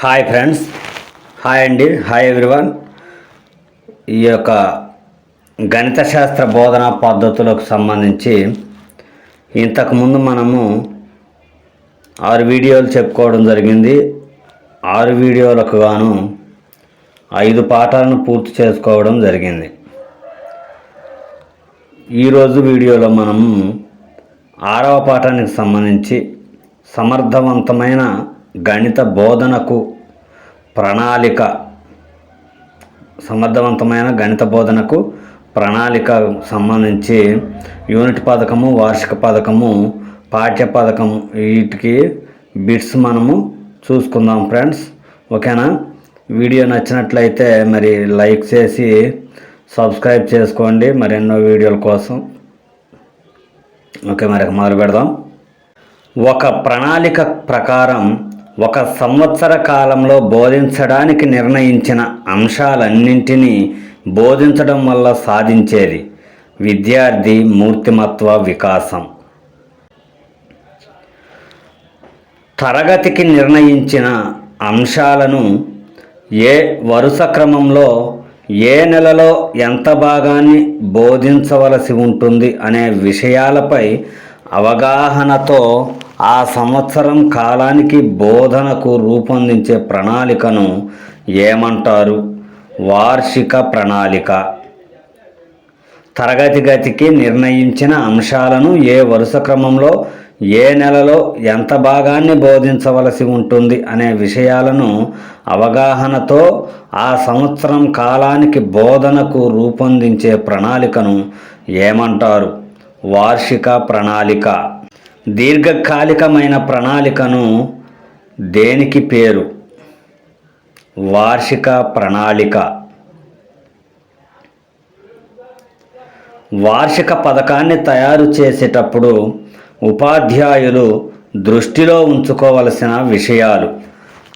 Hi friends hi అండి hi everyone ఈ యొక్క గణిత శాస్త్ర బోధనా పద్ధతులకు సంబంధించి ఇంతకుముందు మనము ఆరు వీడియోలు చెప్పుకోవడం జరిగింది. ఆరు వీడియోలకు గాను ఐదు పాఠాలను పూర్తి చేసుకోవడం జరిగింది. ఈరోజు వీడియోలో మనము ఆరవ పాఠానికి సంబంధించి సమర్థవంతమైన గణిత బోధనకు ప్రణాళిక సమర్థవంతమైన గణిత బోధనకు ప్రణాళిక సంబంధించి యూనిట్ పథకము వార్షిక పథకము పాఠ్య పథకము వీటికి బిట్స్ మనము చూసుకుందాం ఫ్రెండ్స్. ఓకేనా? వీడియో నచ్చినట్లయితే మరి లైక్ చేసి సబ్స్క్రైబ్ చేసుకోండి మరెన్నో వీడియోల కోసం. ఓకే మరి మొదలు పెడదాం. ఒక ప్రణాళిక ప్రకారం ఒక సంవత్సర కాలంలో బోధించడానికి నిర్ణయించిన అంశాలన్నింటినీ బోధించడం వల్ల సాధించేది విద్యార్థి మూర్తిమత్వ వికాసం. తరగతికి నిర్ణయించిన అంశాలను ఏ వరుస క్రమంలో ఏ నెలలో ఎంత భాగాన్ని బోధించవలసి ఉంటుంది అనే విషయాలపై అవగాహనతో ఆ సంవత్సరం కాలానికి బోధనకు రూపొందించే ప్రణాళికను ఏమంటారు? వార్షిక ప్రణాళిక. తరగతి గతికి నిర్ణయించిన అంశాలను ఏ వరుస క్రమంలో ఏ నెలలో ఎంత భాగాన్ని బోధించవలసి ఉంటుంది అనే విషయాలను అవగాహనతో ఆ సంవత్సరం కాలానికి బోధనకు రూపొందించే ప్రణాళికను ఏమంటారు? వార్షిక ప్రణాళిక. దీర్ఘకాలికమైన ప్రణాళికను దేనికి పేరు? వార్షిక ప్రణాళిక. వార్షిక పథకాన్ని తయారు చేసేటప్పుడు ఉపాధ్యాయులు దృష్టిలో ఉంచుకోవలసిన విషయాలు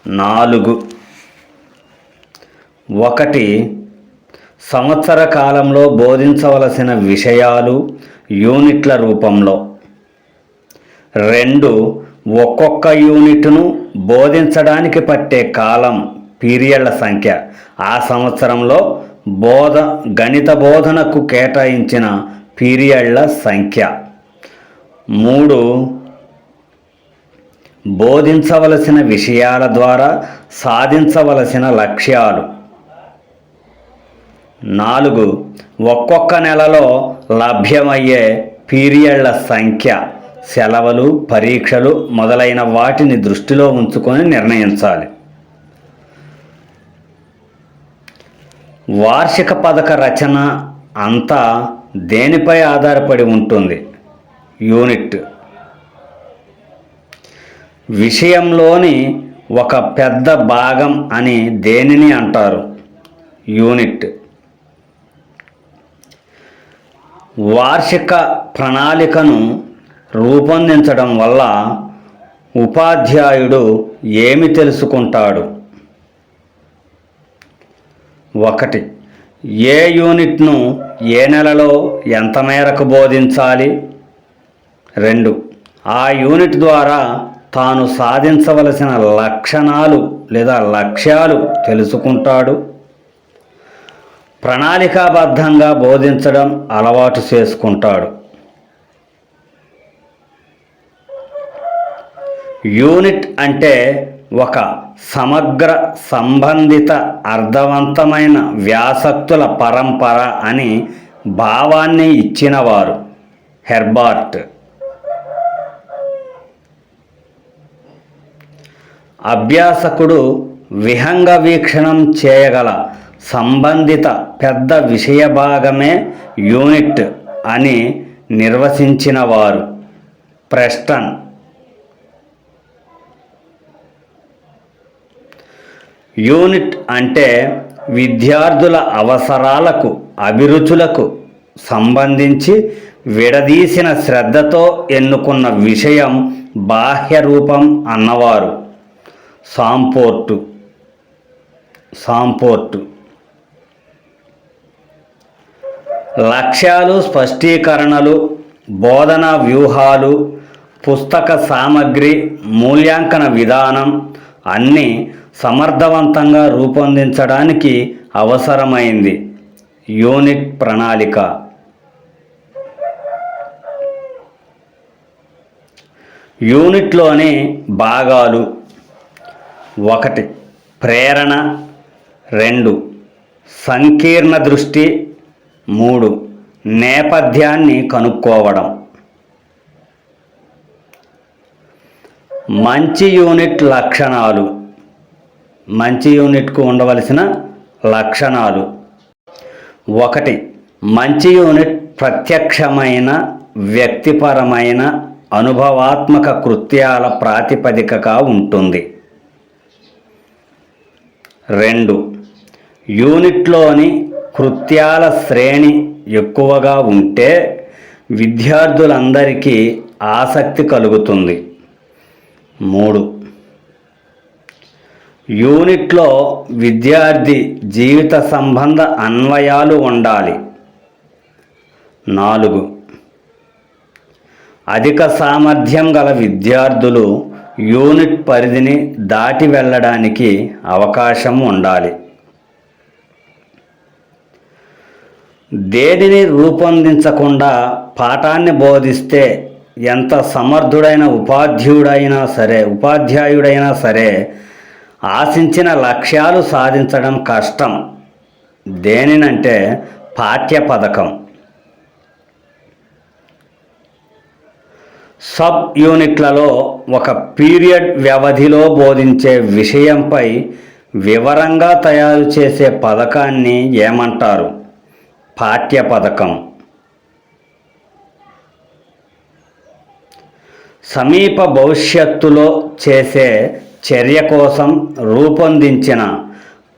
నాలుగు. ఒకటి సంవత్సర కాలంలో బోధించవలసిన విషయాలు యూనిట్ల రూపంలో. రెండు ఒక్కొక్క యూనిట్ను బోధించడానికి పట్టే కాలం పీరియడ్ల సంఖ్య. ఆ సంవత్సరంలో బోధ గణిత బోధనకు కేటాయించిన పీరియడ్ల సంఖ్య. మూడు బోధించవలసిన విషయాల ద్వారా సాధించవలసిన లక్ష్యాలు. నాలుగు ఒక్కొక్క నెలలో లభ్యమయ్యే పీరియడ్ల సంఖ్య. సెలవులు పరీక్షలు మొదలైన వాటిని దృష్టిలో ఉంచుకొని నిర్ణయించాలి. వార్షిక పథక రచన అంతా దేనిపై ఆధారపడి ఉంటుంది? యూనిట్. విషయంలోని ఒక పెద్ద భాగం అని దేనిని అంటారు? యూనిట్. వార్షిక ప్రణాళికను రూపొందించడం వల్ల ఉపాధ్యాయుడు ఏమి తెలుసుకుంటాడు? ఒకటి ఏ యూనిట్ను ఏ నెలలో ఎంత మేరకు బోధించాలి? రెండు ఆ యూనిట్ ద్వారా తాను సాధించవలసిన లక్షణాలు లేదా లక్ష్యాలు తెలుసుకుంటాడు. ప్రణాళికాబద్ధంగా బోధించడం అలవాటు చేసుకుంటాడు. యూనిట్ అంటే ఒక సమగ్ర సంబంధిత అర్థవంతమైన వ్యాసక్తుల పరంపర అని భావాన్ని ఇచ్చినవారు. హెర్బార్ట్. అభ్యాసకుడు విహంగ వీక్షణం చేయగల సంబంధిత పెద్ద విషయ భాగమే యూనిట్ అని నిర్వచించినవారు. ప్రెస్టన్. యూనిట్ అంటే విద్యార్థుల అవసరాలకు అభిరుచులకు సంబంధించి విడదీసిన శ్రద్ధతో ఎన్నుకున్న విషయం బాహ్య రూపం అన్నవారు. సాంపోర్టు. సాంపోర్టు. లక్ష్యాలు స్పష్టీకరణలు బోధనా వ్యూహాలు పుస్తక సామగ్రి మూల్యాంకన విధానం అన్నీ సమర్థవంతంగా రూపొందించడానికి అవసరమైంది. యూనిట్ ప్రణాళిక. యూనిట్లోని భాగాలు ఒకటి ప్రేరణ. రెండు సంకీర్ణ దృష్టి. మూడు నేపథ్యాన్ని కనుక్కోవడం. మంచి యూనిట్ లక్షణాలు. మంచి యూనిట్కు ఉండవలసిన లక్షణాలు. ఒకటి మంచి యూనిట్ ప్రత్యక్షమైన వ్యక్తిపరమైన అనుభవాత్మక కృత్యాల ప్రాతిపదికగా ఉంటుంది. రెండు యూనిట్లోని కృత్యాల శ్రేణి ఎక్కువగా ఉంటే విద్యార్థులందరికీ ఆసక్తి కలుగుతుంది. మూడు యూనిట్లో విద్యార్థి జీవిత సంబంధ అన్వయాలు ఉండాలి. నాలుగు. అధిక సామర్థ్యం గల విద్యార్థులు యూనిట్ పరిధిని దాటి వెళ్ళడానికి అవకాశం ఉండాలి. దేనిని రూపొందించకుండా పాఠాన్ని బోధిస్తే ఎంత సమర్థుడైన ఉపాధ్యుడైనా సరే ఉపాధ్యాయుడైనా సరే ఆశించిన లక్ష్యాలు సాధించడం కష్టం. దేనినంటే పాఠ్య పథకం సబ్ యూనిట్లలో ఒక పీరియడ్ వ్యవధిలో బోధించే విషయంపై వివరంగా తయారు చేసే పథకాన్ని ఏమంటారు? పాఠ్య పథకం సమీప భవిష్యత్తులో చేసే చర్య కోసం రూపొందించిన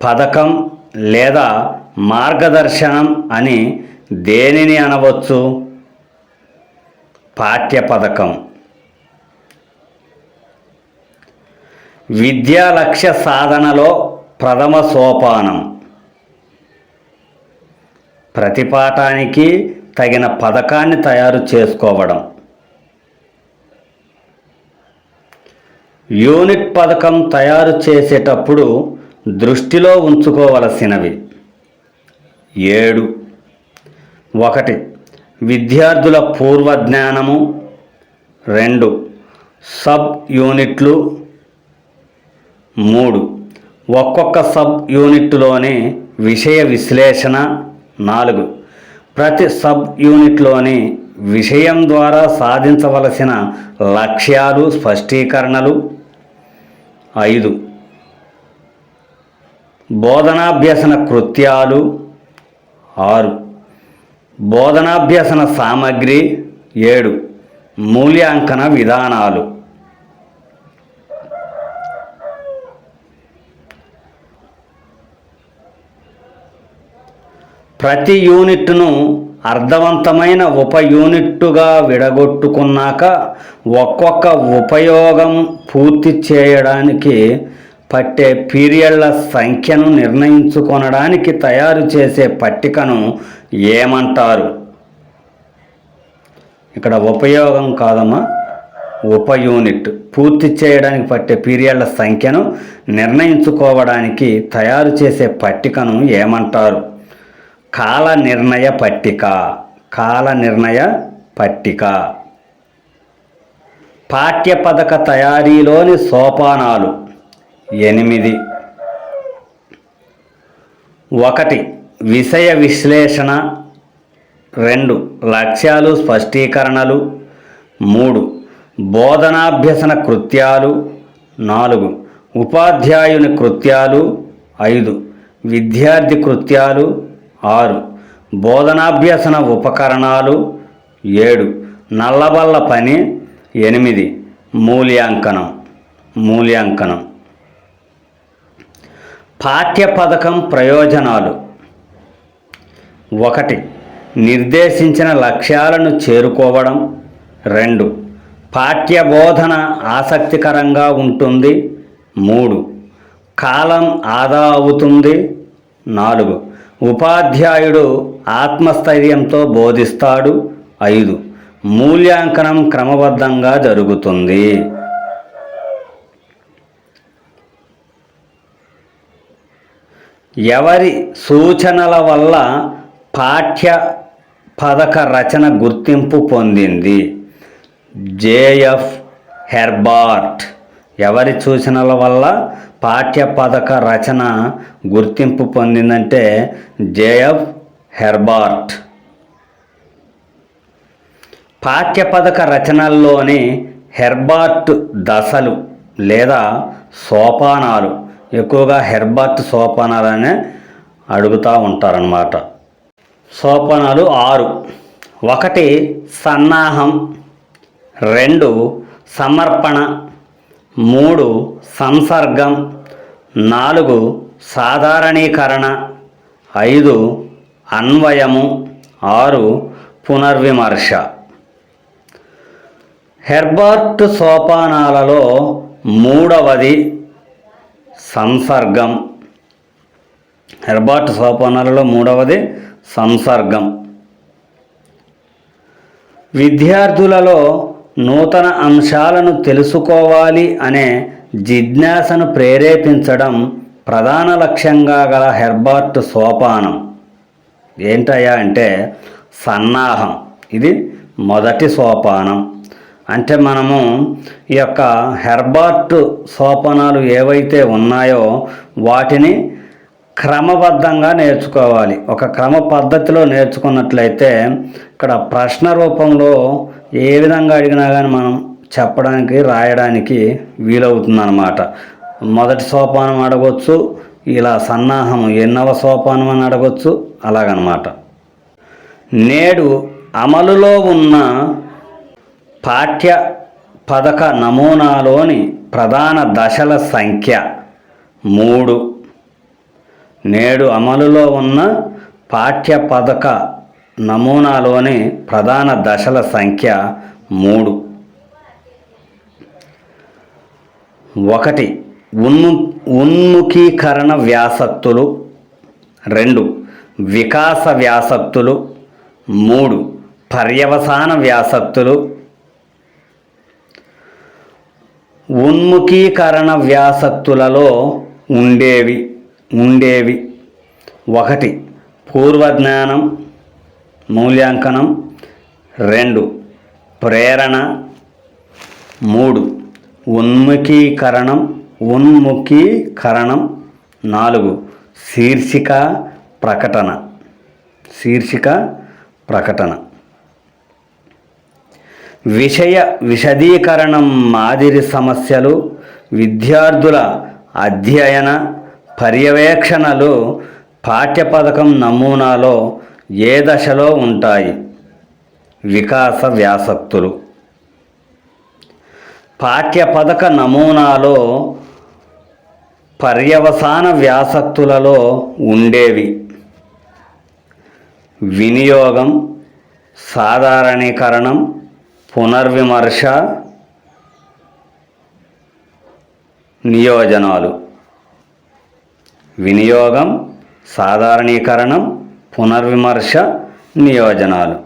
పథకం లేదా మార్గదర్శనం అని దేనిని అనవచ్చు? పాఠ్య పథకం. విద్యా లక్ష్య సాధనలో ప్రథమ సోపానం. ప్రతి పాఠానికి తగిన పథకాన్ని తయారు చేసుకోవడం. యూనిట్ పథకం తయారు చేసేటప్పుడు దృష్టిలో ఉంచుకోవలసినవి. ఏడు. ఒకటి. విద్యార్థుల పూర్వ జ్ఞానము రెండు. సబ్ యూనిట్లు. మూడు. ఒక్కొక్క సబ్ యూనిట్లోని విషయ విశ్లేషణ. నాలుగు. ప్రతి సబ్ యూనిట్లోని విషయం ద్వారా సాధించవలసిన లక్ష్యాలు స్పష్టీకరణలు. ఐదు. బోధనాభ్యసన కృత్యాలు ఆరు. బోధనాభ్యసన సామగ్రి ఏడు. మూల్యాంకన విధానాలు. ప్రతి యూనిట్ను అర్థవంతమైన ఉప యూనిట్టుగా విడగొట్టుకున్నాక ఒక్కొక్క ఉపయోగం పూర్తి చేయడానికి పట్టే పీరియడ్ల సంఖ్యను నిర్ణయించుకొనడానికి తయారు చేసే పట్టికను ఏమంటారు? ఇక్కడ ఉపయోగం కాదమ్మా. ఉప యూనిట్ పూర్తి చేయడానికి పట్టే పీరియడ్ల సంఖ్యను నిర్ణయించుకోవడానికి తయారు చేసే పట్టికను ఏమంటారు? కాల నిర్ణయ పట్టిక. కాల నిర్ణయ పట్టిక. పాఠ్యపథక తయారీలోని సోపానాలు. ఎనిమిది. ఒకటి విషయ విశ్లేషణ. రెండు లక్ష్యాలు స్పష్టీకరణలు. మూడు బోధనాభ్యసన కృత్యాలు. నాలుగు ఉపాధ్యాయుని కృత్యాలు. ఐదు విద్యార్థి కృత్యాలు. ఆరు. బోధనాభ్యసన ఉపకరణాలు ఏడు. నల్లబల్ల పని ఎనిమిది. మూల్యాంకనం. మూల్యాంకనం. పాఠ్య పథకం ప్రయోజనాలు. ఒకటి. నిర్దేశించిన లక్ష్యాలను చేరుకోవడం. రెండు. పాఠ్య బోధన ఆసక్తికరంగా ఉంటుంది. మూడు. కాలం ఆదా అవుతుంది. నాలుగు. ఉపాధ్యాయుడు ఆత్మస్థైర్యంతో బోధిస్తాడు. ఐదు. మూల్యాంకనం క్రమబద్ధంగా జరుగుతుంది. ఎవరి సూచనల వల్ల పాఠ్య పథక రచన గుర్తింపు పొందింది? JF Herbart. ఎవరి సూచనల వల్ల పాఠ్య పథక రచన గుర్తింపు పొందిందంటే జేఎఫ్ హెర్బార్ట్. పాఠ్యపథక రచనల్లోని హెర్బార్ట్ దశలు లేదా సోపానాలు ఎక్కువగా హెర్బార్ట్ సోపానాలనే అడుగుతూ ఉంటారన్నమాట. సోపానాలు ఆరు. ఒకటి సన్నాహం రెండు సమర్పణ మూడు సంసర్గం నాలుగు సాధారణీకరణ ఐదు అన్వయము ఆరు పునర్విమర్శ. హెర్బర్ట్ సోపానాలలో మూడవది సంసర్గం. హెర్బర్ట్ సోపానాలలో మూడవది సంసర్గం. విద్యార్థులలో నూతన అంశాలను తెలుసుకోవాలి అనే జిజ్ఞాసను ప్రేరేపించడం ప్రధాన లక్ష్యంగా గల హెర్బర్ట్ సోపానం. ఏంటయ్యా అంటే సన్నాహం. ఇది మొదటి సోపానం. అంటే మనము ఈ యొక్క హెర్బార్ట్ సోపానాలు ఏవైతే ఉన్నాయో వాటిని క్రమబద్ధంగా నేర్చుకోవాలి. ఒక క్రమ పద్ధతిలో నేర్చుకున్నట్లయితే ఇక్కడ ప్రశ్న రూపంలో ఏ విధంగా అడిగినా కానీ మనం చెప్పడానికి రాయడానికి వీలవుతుందన్నమాట. మొదటి సోపానం అడగొచ్చు ఇలా సన్నాహం ఎన్నవ సోపానం అని అడగొచ్చు అలాగనమాట నేడు అమలులో ఉన్న పాఠ్య పథక నమూనాలోని ప్రధాన దశల సంఖ్య మూడు. నేడు అమలులో ఉన్న పాఠ్య పథక నమూనాలోని ప్రధాన దశల సంఖ్య మూడు. ఒకటి ఉన్ము ఉన్ముఖీకరణ వ్యాసక్తులు రెండు వికాస వ్యాసక్తులు మూడు పర్యవసాన వ్యాసక్తులు ఉన్ముఖీకరణ వ్యాసక్తులలో ఉండేవి ఉండేవి. ఒకటి పూర్వజ్ఞానం. మూల్యాంకనం రెండు. ప్రేరణ మూడు. ఉన్ముఖీకరణం ఉన్ముఖీకరణం నాలుగు. శీర్షిక ప్రకటన. శీర్షిక ప్రకటన. విషయ విశదీకరణం మాదిరి సమస్యలు విద్యార్థుల అధ్యయన పర్యవేక్షణలు పాఠ్యపథకం నమూనాలో ఏ దశలో ఉంటాయి? వికాస వ్యాసక్తులు. పాఠ్యపథక నమూనాలో పర్యవసాన వ్యాసక్తులలో ఉండేవి. వినియోగం సాధారణీకరణం పునర్విమర్శ నియోజనాలు. వినియోగం సాధారణీకరణం పునర్విమర్శ నియోజనాలు.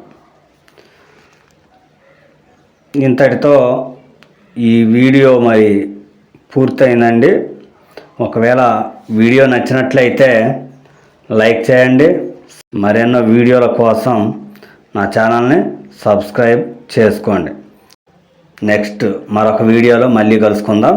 ఇంతటితో ఈ వీడియో మరి పూర్తయిందండి. ఒకవేళ వీడియో నచ్చినట్లయితే లైక్ చేయండి. మరెన్నో వీడియోల కోసం నా ఛానల్ని సబ్స్క్రైబ్ చేసుకోండి. నెక్స్ట్ మరొక వీడియోలో మళ్ళీ కలుసుకుందాం.